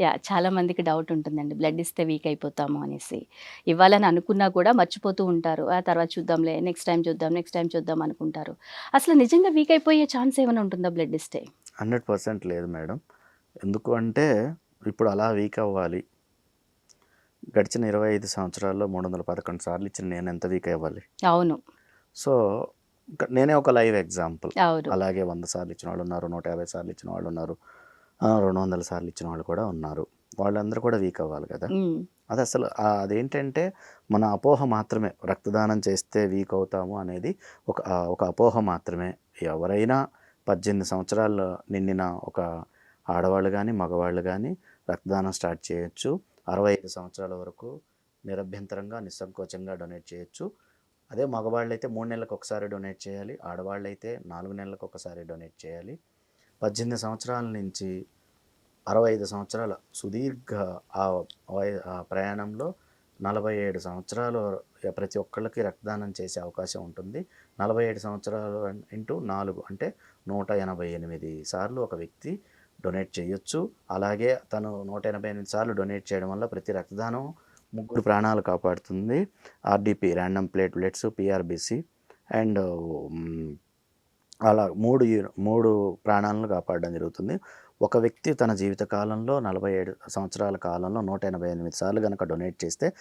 Yeah చాలా మందికి doubt ఉంటుందండి. బ్లడ్ ఇస్తే వీక్ అయిపోతాము అనేసి. ఇవ్వాలని అనుకున్నా కూడా మర్చిపోతూ ఉంటారు. ఆ తర్వాత చూద్దాంలే నెక్స్ట్ టైం చూద్దాం నెక్స్ట్ టైం చూద్దాం అనుకుంటారు. అసలు నిజంగా వీక్ అయిపోయే ఛాన్స్ ఏమైనా ఉంటుందా బ్లడ్ ఇస్తే? హండ్రెడ్ పర్సెంట్ లేదు మేడం. ఎందుకు అంటే ఇప్పుడు అలా వీక్ అవ్వాలి. గడిచిన ఇరవై ఐదు సంవత్సరాల్లో మూడు వందల పదకొండు సార్లు ఇచ్చిన నేను ఎంత వీక్ అవ్వాలి? అవును. సో నేనే ఒక లైవ్ ఎగ్జాంపుల్. అలాగే వంద సార్లు ఇచ్చిన వాళ్ళు ఉన్నారు నూట యాభై సార్లు ఇచ్చిన వాళ్ళు ఉన్నారు. రెండు వందల సార్లు ఇచ్చిన వాళ్ళు కూడా ఉన్నారు. వాళ్ళందరూ కూడా వీక్ అవ్వాలి కదా. అది అసలు అదేంటంటే మన అపోహ మాత్రమే రక్తదానం చేస్తే వీక్ అవుతాము అనేది ఒక ఒక అపోహ మాత్రమే. ఎవరైనా పద్దెనిమిది సంవత్సరాలు నిండిన ఒక ఆడవాళ్ళు కానీ మగవాళ్ళు కానీ రక్తదానం స్టార్ట్ చేయొచ్చు. అరవై ఐదు సంవత్సరాల వరకు నిరభ్యంతరంగా నిస్సంకోచంగా డొనేట్ చేయొచ్చు. అదే మగవాళ్ళు అయితే మూడు నెలలకు ఒకసారి డొనేట్ చేయాలి. ఆడవాళ్ళు అయితే నాలుగు నెలలకు ఒకసారి డొనేట్ చేయాలి. పద్దెనిమిది సంవత్సరాల నుంచి అరవై ఐదు సంవత్సరాల సుదీర్ఘ ఆ వయ- ఆ ప్రయాణంలో నలభై ఏడు సంవత్సరాలు ప్రతి ఒక్కళ్ళకి రక్తదానం చేసే అవకాశం ఉంటుంది. నలభై ఏడు సంవత్సరాలు ఇంటూ నాలుగు అంటే నూట ఎనభై ఎనిమిది సార్లు ఒక వ్యక్తి డొనేట్ చేయొచ్చు. అలాగే తను నూట ఎనభై ఎనిమిది సార్లు డొనేట్ చేయడం వల్ల ప్రతి రక్తదానం ముగ్గురు ప్రాణాలు కాపాడుతుంది. R D P random platelets P R B C and అలా మూడు మూడు ప్రాణాలను కాపాడడం జరుగుతుంది. ఒక వ్యక్తి తన జీవిత కాలంలో నలభై ఏడు సంవత్సరాల కాలంలో నూట ఎనభై ఎనిమిది సార్లు కనుక డొనేట్ చేస్తే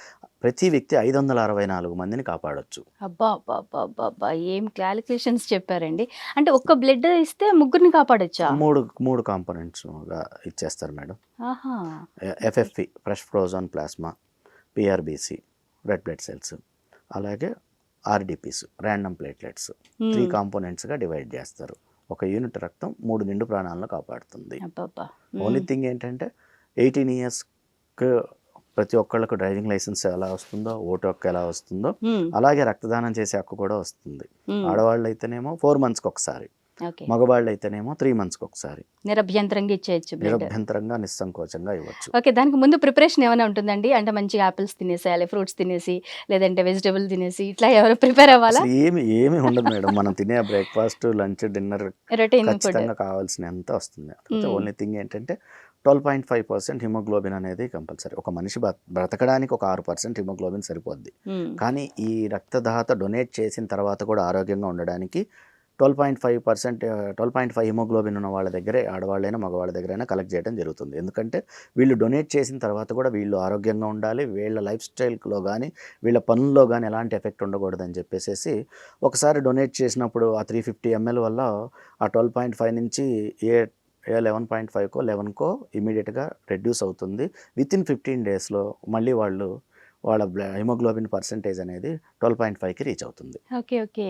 ప్రతి వ్యక్తి ఐదు వందల అరవై నాలుగు మందిని కాపాడొచ్చు. అబ్బా అబ్బా అబ్బా ఏం క్యాలిక్యులేషన్స్ చెప్పారండి. అంటే ఒక్క బ్లడ్ ఇస్తే ముగ్గురిని కాపాడొచ్చా? మూడు మూడు కాంపోనెంట్స్గా ఇచ్చేస్తారు madam. F F P fresh frozen plasma P R B C red blood cells అలాగే ఆర్డిపిస్ ర్యాండమ్ ప్లేట్లెట్స్. త్రీ కాంపోనెంట్స్గా డివైడ్ చేస్తారు. ఒక యూనిట్ రక్తం మూడు నిండు ప్రాణాలను కాపాడుతుంది. ఓన్లీ థింగ్ ఏంటంటే ఎయిటీన్ ఇయర్స్కి ప్రతి ఒక్కళ్ళకు డ్రైవింగ్ లైసెన్స్ ఎలా వస్తుందో ఓటు హక్కు ఎలా వస్తుందో అలాగే రక్తదానం చేసే హక్కు కూడా వస్తుంది. ఆడవాళ్ళు అయితేనేమో ఫోర్ మంత్స్కి ఒకసారి. మగవాళ్ళు అయితేనేమో త్రీ మంత్స్కి ఒకసారి. నిరభ్యంతరంగా ఇచ్చేయచ్చు నిరభ్యంతరంగా నిస్సంకోచంగా ఇవ్వచ్చు. ఓకే దానికి ముందు ప్రిపరేషన్ ఏమైనా ఉంటుందండి? అంటే మంచిగా యాపిల్స్ తినేసేయాలి ఫ్రూట్స్ తినేసి లేదంటే వెజిటబుల్ తినేసి ఇట్లా ఎవరు ప్రిపేర్ అవ్వాలా? ఏమి ఏమి ఉండదు మేడం. మనం తినే బ్రేక్ఫాస్ట్ లంచ్ డిన్నర్ ఖచ్చితంగా కావాల్సినంత వస్తుంది. మ్మ్. ఓన్లీ థింగ్ ఏంటంటే twelve point five percent haemoglobin అనేది కంపల్సరీ. ఒక మనిషి బ్ర- బ్రతకడానికి ఒక ఆరు పర్సెంట్ హిమోగ్లోబిన్ సరిపోద్ది. కానీ ఈ రక్తదాత డొనేట్ చేసిన తర్వాత కూడా ఆరోగ్యంగా ఉండడానికి twelve point five percent twelve point five haemoglobin ఉన్న వాళ్ళ దగ్గరే ఆడవాళ్ళైనా మగవాళ్ళ దగ్గరైనా కలెక్ట్ చేయడం జరుగుతుంది. ఎందుకంటే వీళ్ళు డొనేట్ చేసిన తర్వాత కూడా వీళ్ళు ఆరోగ్యంగా ఉండాలి వీళ్ళ లైఫ్ స్టైల్లో కానీ వీళ్ళ పనుల్లో కానీ ఎలాంటి ఎఫెక్ట్ ఉండకూడదని చెప్పేసి ఒకసారి డొనేట్ చేసినప్పుడు ఆ త్రీ ఫిఫ్టీ ఎంఎల్ వల్ల ఆ ట్వెల్వ్ పాయింట్ ఫైవ్ నుంచి ఏ ఏ లెవెన్ పాయింట్ ఫైవ్కో లెవెన్కో ఇమీడియట్గా రెడ్యూస్ అవుతుంది. విత్ ఇన్ ఫిఫ్టీన్ డేస్లో మళ్ళీ వాళ్ళు వాళ్ళ హిమోగ్లోబిన్ పర్సంటేజ్ అనేది ట్వెల్వ్ పాయింట్ ఫైవ్కి రీచ్ అవుతుంది. Okay okay.